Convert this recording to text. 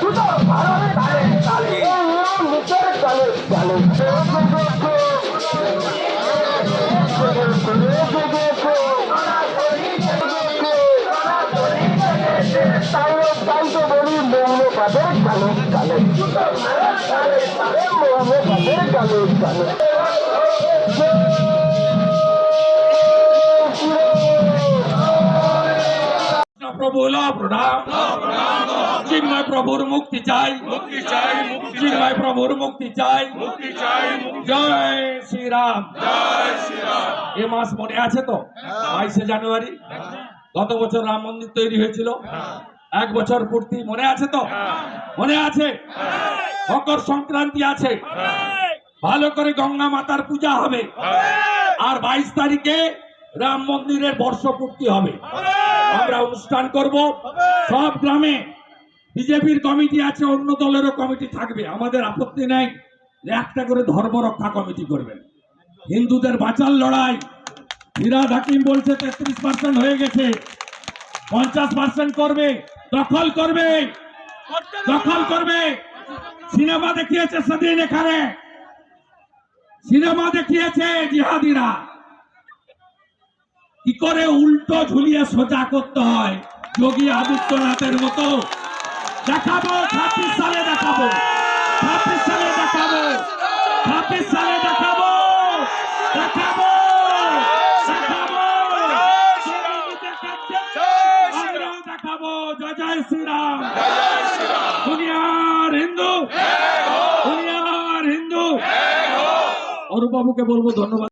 দুটো ভারত তালে তালে নিজের তালে তালে তাও তাই তো বলি মৌল পাবে গালে। প্রভু ল প্রণাম চিন্ময় প্রভুর মুক্তি চাই। মুক্তি চাই চিন্ময় প্রভুর মুক্তি চাই। মুক্তি চাই জয় শ্রীরাম। জয় শ্রীরাম। এ মাস মনে আছে তো? বাইশে জানুয়ারি? গত বছর রাম মন্দির তৈরি হয়েছিল। এক বছর পূর্তি মনে আছে তো? মনে আছে? মকর সংক্রান্তি আছে। ভালো করে গঙ্গা মাতার পূজা হবে। আর বাইশ তারিখে রাম মন্দিরের বর্ষপূর্তি হবে। আমরা অনুষ্ঠান করব। সব গ্রামে বিজেপির কমিটি আছে, অন্য দলেরও কমিটি থাকবে। আমাদের আপত্তি নেই একটা করে ধর্ম রক্ষা কমিটি করবেন। হিন্দুদের বাঁচার লড়াই। ফিরাদ হাকিম বলছে তেত্রিশ পার্সেন্ট হয়ে গেছে। পঞ্চাশ পার্সেন্ট করবে, দখল করবে দখল করবে। সিনেমা দেখিয়েছে সেদিন এখানে। সিনেমা দেখিয়েছে জিহাদিরা। কি করে উল্টো ঝুলিয়ে সোজা করতে হয়? যোগী আদিত্যনাথের মতো। দেখাবো ছাব্বিশ সালে দেখাবো। ছাব্বিশ সালে দেখাবো। ছাব্বিশ সালে দেখাবো। দেখাবো। দেখাবো। জয় জয় শ্রীরাম। দুনিয়ার হিন্দু। দুনিয়ার হিন্দু। অরূপ বাবুকে বলব ধন্যবাদ।